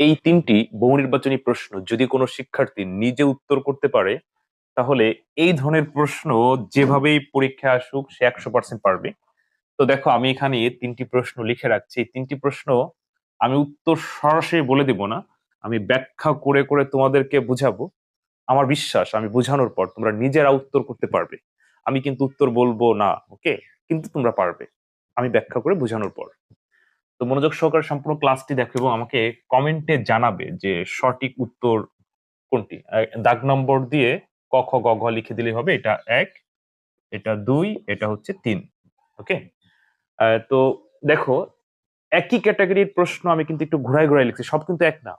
এই তিনটি বহু নির্বাচনী প্রশ্ন যদি কোনো শিক্ষার্থী নিজে উত্তর করতে পারে, তাহলে এই ধরনের প্রশ্ন যেভাবেই পরীক্ষা আসুক, সে একশো পার্সেন্ট পারবে। তো দেখো, আমি এখানে তিনটি প্রশ্ন লিখে রাখছি। এই তিনটি প্রশ্ন আমি উত্তর সরাসরি বলে দেব না। আমি ব্যাখ্যা করে করে তোমাদেরকে বুঝাবো। আমার বিশ্বাস, আমি বোঝানোর পর তোমরা নিজেরা উত্তর করতে পারবে। আমি কিন্তু উত্তর বলব না, ওকে? কিন্তু তোমরা পারবে। আমি ব্যাখ্যা করে বোঝানোর পর। তো মনোযোগ সহকারে সম্পূর্ণ ক্লাসটি দেখো এবং আমাকে কমেন্টে জানাবে যে সঠিক উত্তর কোনটি। দাগ নম্বর দিয়ে ক, খ, গ, ঘ লিখে দিলেই হবে। এটা এক, এটা দুই, এটা হচ্ছে তিন। ওকে তো দেখো, একই ক্যাটাগরির প্রশ্ন আমি কিন্তু একটু ঘুরাই ঘুরাই লিখছি। সব কিন্তু এক না।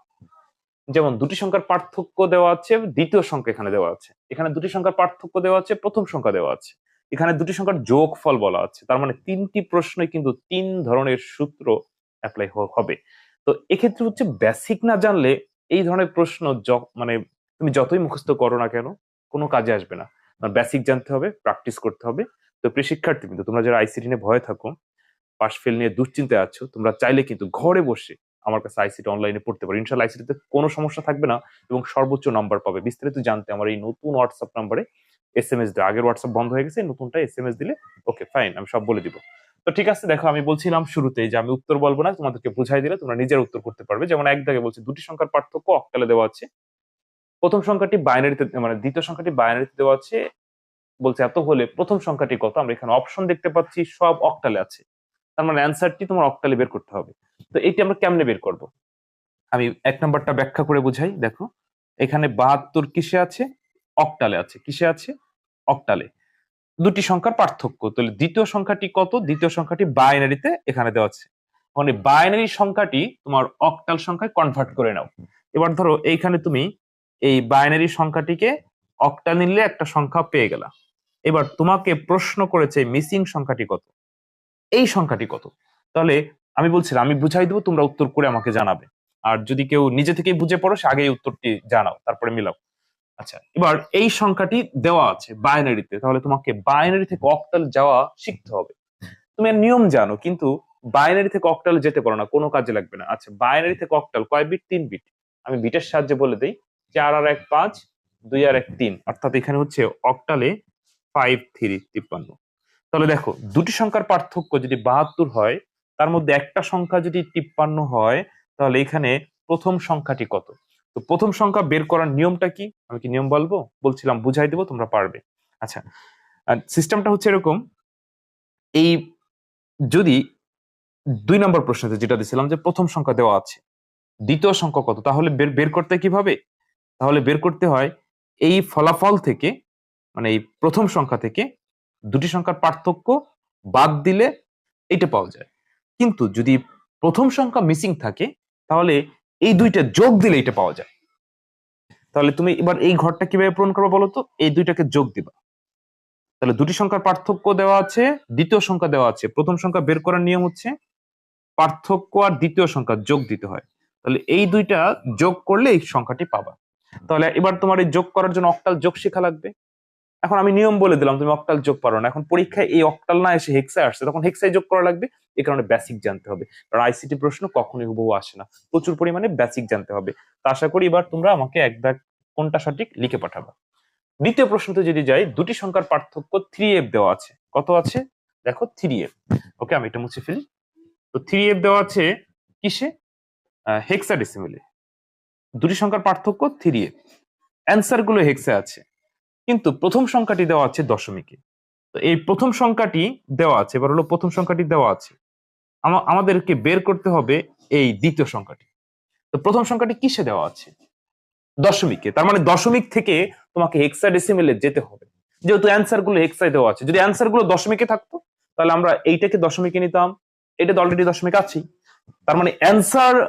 যেমন, দুটি সংখ্যার পার্থক্য দেওয়া আছে, দ্বিতীয় সংখ্যা এখানে দেওয়া আছে। এখানে দুটি সংখ্যার পার্থক্য দেওয়া আছে, প্রথম সংখ্যা দেওয়া আছে। এখানে দুটি সংখ্যার যোগফল বলা আছে তার মানে তিনটি প্রশ্নে কিন্তু তিন ধরনের সূত্র অ্যাপ্লাই হবে। তো এক্ষেত্রে হচ্ছে বেসিক না জানলে এই ধরনের প্রশ্ন মানে তুমি যতই মুখস্থ করো না কেন, কোনো কাজে আসবে না। বেসিক জানতে হবে প্র্যাকটিস করতে হবে। তো প্রিয় শিক্ষার্থী কিন্তু তোমরা যারা আইসিটি নিয়ে ভয় থাকো, পাশ ফেল নিয়ে দুশ্চিন্তায় আছো, তোমরা চাইলে কিন্তু ঘরে বসে আমার কাছে আইসিটি অনলাইনে পড়তে পারো। ইনশাল্লাহ আইসিটিতে কোনো সমস্যা থাকবে না এবং সর্বোচ্চ নাম্বার পাবে। বিস্তারিত জানতে আমার এই নতুন হোয়াটসঅ্যাপ নাম্বারে এস এম এস দেয় আগের হোয়াটসঅ্যাপ বন্ধ হয়ে গেছে, নতুনটা এস এম এস দিলে ওকে ফাইন আমি সব বলে দিব। তো ঠিক আছে, দেখো, আমি বলছিলাম শুরুতে যে আমি উত্তর বলব না, তোমাদেরকে বুঝাই দিলে তোমরা নিজের উত্তর করতে পারবে। যেমন এক দাগে বলছি, দুটি সংখ্যার পার্থক্য অক্টালে দেওয়া আছে। প্রথম সংখ্যাটি বাইনারিতে মানে দ্বিতীয় সংখ্যাটি বাইনারিতে দেওয়া আছে। বলছে, এত হলে প্রথম সংখ্যাটি কত? আমরা এখানে অপশন দেখতে পাচ্ছি, সব অক্টালে আছে। তার মানে অ্যান্সারটি তোমার অক্টালে বের করতে হবে। তো এটি আমরা কেমনে বের করব? আমি এক নম্বরটা ব্যাখ্যা করে বুঝাই, দেখো। এখানে বাহাত্তর কিসে আছে? অক্টালে আছে। কিসে আছে? অক্টালে। দুটি সংখ্যার পার্থক্য। তাহলে দ্বিতীয় সংখ্যাটি কত? দ্বিতীয় সংখ্যাটি বাইনারিতে এখানে দেওয়া আছে। মানে বাইনারি সংখ্যাটি তোমার অক্টাল সংখ্যায় কনভার্ট করে নাও। এবার ধরো এইখানে তুমি এই বাইনারি সংখ্যাটিকে অক্টা নিলে একটা সংখ্যা পেয়ে গেলা। এবার তোমাকে প্রশ্ন করেছে মিসিং সংখ্যাটি কত? এই সংখ্যাটি কত? তাহলে আমি বলছিলাম, আমি বুঝাই দেবো, তোমরা উত্তর করে আমাকে জানাবে। আর যদি কেউ নিজে থেকেই বুঝে পড়ো, সে আগেই উত্তরটি জানাও, তারপরে মিলাও। আচ্ছা এবার এই সংখ্যাটি দেওয়া আছে বাইনারিতে তাহলে তোমাকে বাইনারি থেকে অক্টাল যাওয়া শিখতে হবে। তুমি নিয়ম জানো, কিন্তু বাইনারি থেকে অক্টাল যেতে পারো না, কোনো কাজে লাগবে না। আচ্ছা বাইনারি থেকে অক্টাল কয় বিট তিন বিট আমি বিটের সাহায্যে বলে দিই, চার আর এক পাঁচ, দুই আর এক তিন, অর্থাৎ এখানে হচ্ছে অক্টালে ফাইভ থ্রি তিপ্পান্ন। তাহলে দেখো, দুটি সংখ্যার পার্থক্য যদি বাহাত্তর হয়, তার মধ্যে একটা সংখ্যা যদি তিপ্পান্ন হয়, তাহলে এখানে প্রথম সংখ্যাটি কত? তো প্রথম সংখ্যা বের করার নিয়মটা কি? আমি কি নিয়ম বলব? বলছিলাম, বুঝাই দেবো, তোমরা পারবে। আচ্ছা সিস্টেমটা হচ্ছে এরকম, এই যদি দুই নম্বর প্রশ্নতে যেটা দিছিলাম যে প্রথম সংখ্যা দেওয়া আছে, দ্বিতীয় সংখ্যা কত, তাহলে বের বের করতে কীভাবে? তাহলে বের করতে হয়, এই ফলাফল থেকে মানে এই প্রথম সংখ্যা থেকে দুটি সংখ্যার পার্থক্য বাদ দিলে এটা পাওয়া যায়। কিন্তু যদি প্রথম সংখ্যা মিসিং থাকে, তাহলে এই দুইটা যোগ দিলে এটা পাওয়া যায়। তাহলে তুমি এবার এই ঘরটা কীভাবে পূরণ করবে বলো তো? এই দুইটাকে যোগ দিবা। তাহলে দুটি সংখ্যার পার্থক্য দেওয়া আছে, দ্বিতীয় সংখ্যা দেওয়া আছে। প্রথম সংখ্যা বের করার নিয়ম হচ্ছে পার্থক্য আর দ্বিতীয় সংখ্যা যোগ দিতে হয়। তাহলে এই দুইটা যোগ করলে এই সংখ্যাটি পাবা। তাহলে এবার তোমার এই যোগ করার জন্য অক্টাল যোগ শেখা লাগবে। এখন আমি নিয়ম বলে দিলাম, তুমি অক্টাল যোগ পারো না। এখন পরীক্ষায় এই অক্টাল না এসে হেক্সায় আসছে, তখন হেক্সায় যোগ করা লাগবে, এ কারণে বেসিক জানতে হবে। কারণ আইসিটি প্রশ্ন কখনোই হুবহু আসে না। প্রচুর পরিমাণে বেসিক জানতে হবে। তা আশা করি এবার তোমরা আমাকে এক দাগ কোনটা সঠিক লিখে পাঠাবা। দ্বিতীয় প্রশ্নতে যদি যাই, দুটি সংখ্যার পার্থক্য থ্রি এফ দেওয়া আছে। কত আছে? দেখো থ্রি এফ ওকে, আমি এটা মুছে ফেলি। তো থ্রি এফ দেওয়া আছে কিসে? হেক্সা ডেসিমেলে দুটি সংখ্যার পার্থক্য থ্রি এফ অ্যান্সারগুলো হেক্সে আছে। কিন্তু প্রথম সংখ্যাটি দেওয়া আছে দশমিকে। তো এই প্রথম সংখ্যাটি দেওয়া আছে, এবার হলো প্রথম সংখ্যাটি দেওয়া আছে। আমাদেরকে বের করতে হবে এই দ্বিতীয় সংখ্যাটি। তো প্রথম সংখ্যাটি কিসে দেওয়া আছে? দশমিকে। তার মানে দশমিক থেকে তোমাকে হেক্সা ডেসিমেলে যেতে হবে। যেহেতু অ্যান্সারগুলো হেক্সায় দেওয়া আছে। যদি অ্যান্সারগুলো দশমিকে থাকতো, তাহলে আমরা এইটাকে দশমিকে নিতাম। এটা তো অলরেডি দশমিক আছেই। তার মানে অ্যান্সার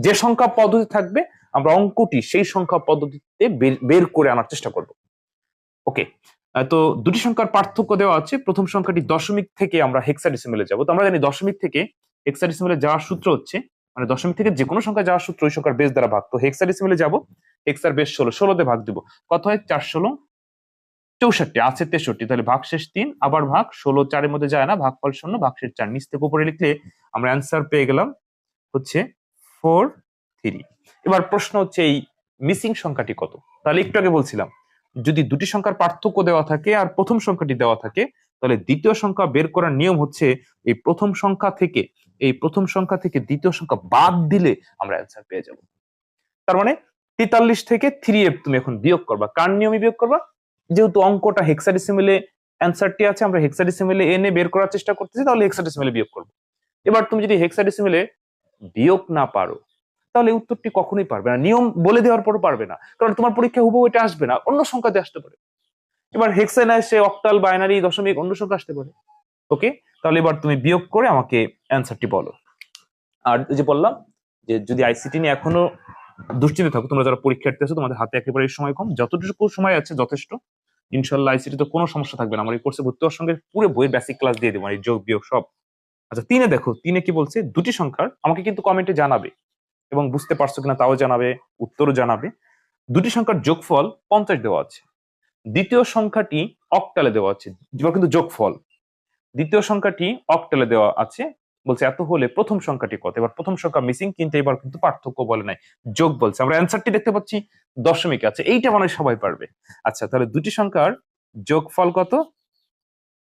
যে সংখ্যা পদ্ধতি থাকবে, আমরা অঙ্কটি সেই সংখ্যা পদ্ধতিতে বের- বের করে আনার চেষ্টা করব। ওকে তো দুটি সংখ্যার পার্থক্য দেওয়া আছে। প্রথম সংখ্যাটি দশমিক থেকে আমরা হেক্সাডেসিমেলে যাব। তো আমরা জানি দশমিক থেকে হেক্সাডেসিমেলে যাওয়ার সূত্র হচ্ছে মানে দশমিক থেকে যে কোনো সংখ্যা যাওয়ার সূত্র ওই সংখ্যার বেস দ্বারা ভাগ। তো হেক্সাডেসিমেলে যাব হেক্সার বেস ষোলো, ষোলোতে ভাগ দিব। কত হয়? চার, ষোলো, চৌষট্টি, আছে তেষট্টি। তাহলে ভাগ শেষ তিন, আবার ভাগ ষোলো, চারের মধ্যে যায় না ভাগ ফল শূন্য, ভাগ শেষ চার। নিচ থেকে উপরে লিখলে আমরা অ্যান্সার পেয়ে গেলাম হচ্ছে ফোর থ্রি এবার প্রশ্ন হচ্ছে এই মিসিং সংখ্যাটি কত? তাহলে একটু আগে বলছিলাম যদি দুটি সংখ্যার পার্থক্য দেওয়া থাকে আর প্রথম সংখ্যাটি দেওয়া থাকে, তাহলে দ্বিতীয় সংখ্যা বের করার নিয়ম হচ্ছে এই প্রথম সংখ্যা থেকে, এই প্রথম সংখ্যা থেকে দ্বিতীয় সংখ্যা বাদ দিলে আমরা অ্যান্সার পেয়ে যাব। তার মানে তেতাল্লিশ থেকে থ্রি এফ তুমি এখন বিয়োগ করবা। কার নিয়মে বিয়োগ করবা? যেহেতু অঙ্কটা হেক্সাডেসিমেলে অ্যান্সারটি আছে, আমরা হেক্সাডেসিমেলে এনে বের করার চেষ্টা করতেছি, তাহলে হেক্সাডেসিমেলে বিয়োগ করব। এবার তুমি যদি হেক্সাডেসিমেলে বিয়োগ না পারো তাহলে উত্তরটি কখনোই পারবে না। নিয়ম বলে দেওয়ার পরও পারবে না। কারণ তোমার পরীক্ষা হুবহু এটা আসবে না, অন্য সংখ্যাতে আসতে পারে। এবার হেক্সা না এসে অক্টাল বাইনারি দশমিক, অন্য সংখ্যা আসতে পারে। ওকে তাহলে এবার তুমি বিয়োগ করে আমাকে অ্যান্সারটি বলো। আর যে বললাম যে যদি আইসিটি নিয়ে এখনও দুশ্চিন্তে থাকো, তোমরা যারা পরীক্ষার্থী আছো, তোমাদের হাতে একেবারে সময় কম। যতটুকু সময় আছে, যথেষ্ট। ইনশাল্লাহ আইসিটি তো কোনো সমস্যা থাকবে না। আমার এই কোর্সে ভর্তি হওয়ার সঙ্গে পুরো বইয়ের বেসিক ক্লাস দিয়ে দেবো মানে এই যোগ, বিয়োগ সব। আচ্ছা তিনে দেখো, তিনে কি বলছে? দুটি সংখ্যার, আমাকে কিন্তু কমেন্টে জানাবে। এবং বুঝতে পারছ কিনা তাও জানাবে, উত্তরও জানাবে। দুটি সংখ্যার যোগফল পঞ্চাশ দেওয়া আছে। দ্বিতীয় সংখ্যাটি অকটালে দেওয়া আছে। কিন্তু যোগফল। দ্বিতীয় সংখ্যাটি অকটালে দেওয়া আছে। বলছে, এত হলে প্রথম সংখ্যাটি কত? এবার প্রথম সংখ্যা মিসিং কিন্তু এবার কিন্তু পার্থক্য বলে নাই। যোগ বলছে। আমরা অ্যান্সারটি দেখতে পাচ্ছি দশমিক। আছে এইটা মানে সবাই পারবে। আচ্ছা তাহলে দুটি সংখ্যার যোগফল কত?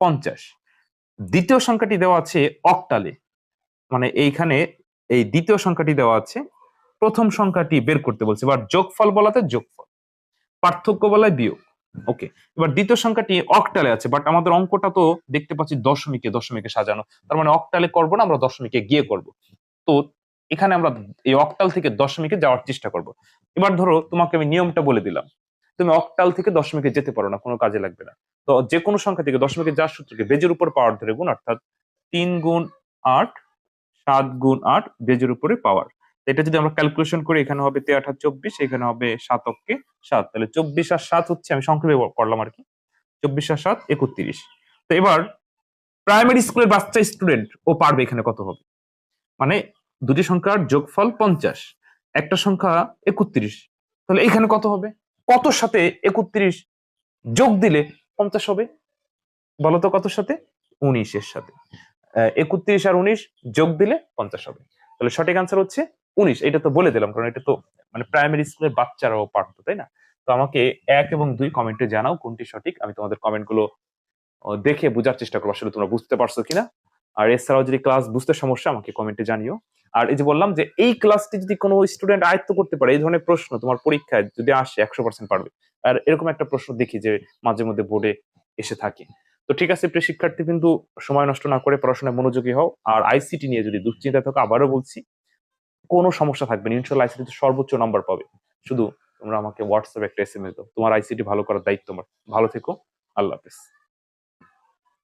পঞ্চাশ। দ্বিতীয় সংখ্যাটি দেওয়া আছে অকটালে। মানে এইখানে এই দ্বিতীয় সংখ্যাটি দেওয়া আছে প্রথম সংখ্যাটি বের করতে বলছে। এবার যোগফল বলাতে যোগফল। পার্থক্য বলায় বিয়োগ। ওকে, এবার দ্বিতীয় সংখ্যাটি অক্টালে আছে বাট আমাদের অঙ্কটা তো দেখতে পাচ্ছি দশমিকে দশমিকে সাজানো। তার মানে অক্টালে করব না, আমরা দশমিকে গিয়ে করব। তো এখানে আমরা এই অক্টাল থেকে দশমিকে যাওয়ার চেষ্টা করব। এবার ধরো তোমাকে আমি নিয়মটা বলে দিলাম। তুমি অক্টাল থেকে দশমিকে যেতে পারো না, কোনো কাজে লাগবে না। তো যে কোনো সংখ্যা থেকে দশমিকে যার সূত্রকে বেজের উপর পাওয়ার ধরে গুণ, অর্থাৎ তিন গুণ আট, সাত গুণ আট বেজের উপরে পাওয়ার। এটা যদি আমরা ক্যালকুলেশন করি, এখানে হবে তে আঠাশ চব্বিশ, এখানে হবে সাতককে সাত। তাহলে চব্বিশ আর সাত হচ্ছে, আমি সংক্ষেপে করলাম আর কি। চব্বিশ আর সাত, একত্রিশ। তো এবার প্রাইমারি স্কুলের বাচ্চা স্টুডেন্ট ও পারবে এখানে কত হবে? মানে দুটি সংখ্যার যোগফল পঞ্চাশ, একটা সংখ্যা একত্রিশ। তাহলে এখানে কত হবে? কতর সাথে একত্রিশ যোগ দিলে পঞ্চাশ হবে? বলতো কতর সাথে? উনিশের সাথে। একত্রিশ আর উনিশ যোগ দিলে পঞ্চাশ হবে। তাহলে সঠিক আনসার হচ্ছে উনিশ, এটা তো বলে দিলাম, কারণ এটা তো মানে প্রাইমারি স্কুলের বাচ্চারাও পারতো, তাই না? তো আমাকে এক এবং দুই কমেন্টে জানাও কোনটি সঠিক, আমি তোমাদের কমেন্টগুলো দেখে বোঝার চেষ্টা করব, আসলে তোমরা বুঝতে পারছ কিনা। আর এছাড়াও যদি ক্লাস বুঝতে সমস্যা, আমাকে কমেন্টে জানিও। আর এই যে বললাম যে এই ক্লাসটি যদি কোনো স্টুডেন্ট আয়ত্ত করতে পারে, এই ধরনের প্রশ্ন তোমার পরীক্ষায় যদি আসে, একশো পার্সেন্ট পারবে। আর এরকম একটা প্রশ্ন দেখি যে মাঝে মধ্যে বোর্ডে এসে থাকে। তো ঠিক আছে, প্রিয় শিক্ষার্থী কিন্তু সময় নষ্ট না করে পড়াশোনায় মনোযোগী হও। আর আইসিটি নিয়ে যদি দুশ্চিন্তা থাকো, আবারও বলছি কোনো সমস্যা থাকবে না। ইনশাল্লাহ আইসিটি সর্বোচ্চ নাম্বার পাবে। শুধু তোমরা আমাকে হোয়াটসঅ্যাপ একটা এস এম এস দাও তোমার আইসিটি ভালো করার দায়িত্ব তোমার ভালো থেকো। আল্লাহ হাফেজ।